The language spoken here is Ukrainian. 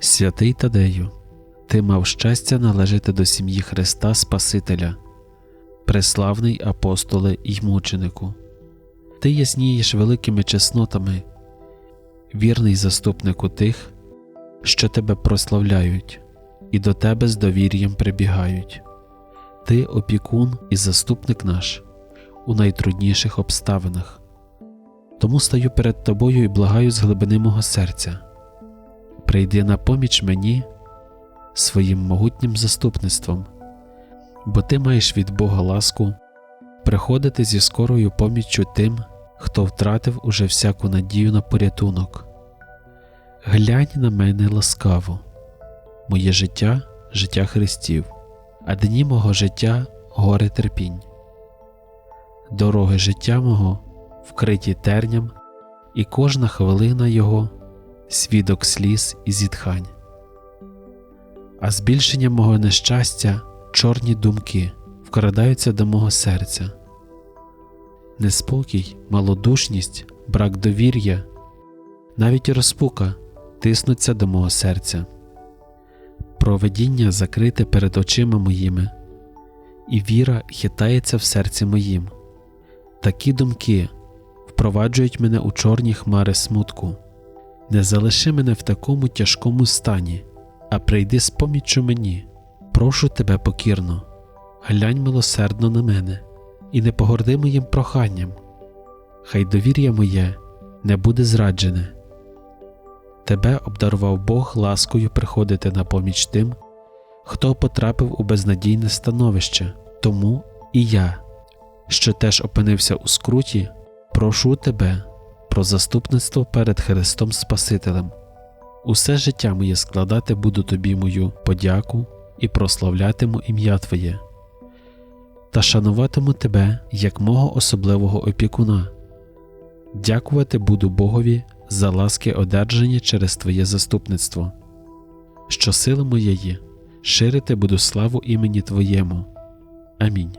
Святий Тадею, ти мав щастя належати до сім'ї Христа Спасителя, преславний апостоле й мученику. Ти яснієш великими чеснотами, вірний заступнику тих, що тебе прославляють, і до тебе з довір'ям прибігають. Ти опікун і заступник наш у найтрудніших обставинах. Тому стаю перед тобою і благаю з глибини мого серця. Прийди на поміч мені своїм могутнім заступництвом, бо ти маєш від Бога ласку приходити зі скорою поміччю тим, хто втратив уже всяку надію на порятунок. Глянь на мене ласкаво, моє життя життя Христів, а дні мого життя горе терпінь. Дороги життя мого вкриті терням, і кожна хвилина його свідок сліз і зітхань. А збільшення мого нещастя чорні думки вкрадаються до мого серця. Неспокій, малодушність, брак довір'я, навіть розпука тиснуться до мого серця. Проведіння закрите перед очима моїми, і віра хитається в серці моїм. Такі думки впроваджують мене у чорні хмари смутку. Не залиши мене в такому тяжкому стані, а прийди з поміччю мені. Прошу тебе покірно, глянь милосердно на мене і не погорди моїм проханням. Хай довір'я моє не буде зраджене. Тебе обдарував Бог ласкою приходити на поміч тим, хто потрапив у безнадійне становище, тому і я, що теж опинився у скруті, прошу тебе про заступництво перед Христом Спасителем. Усе життя моє складати буду тобі мою подяку і прославлятиму ім'я Твоє, та шануватиму тебе як мого особливого опікуна. Дякувати буду Богові за ласки одержані через Твоє заступництво, що сили моєї ширити буду славу імені Твоєму. Амінь.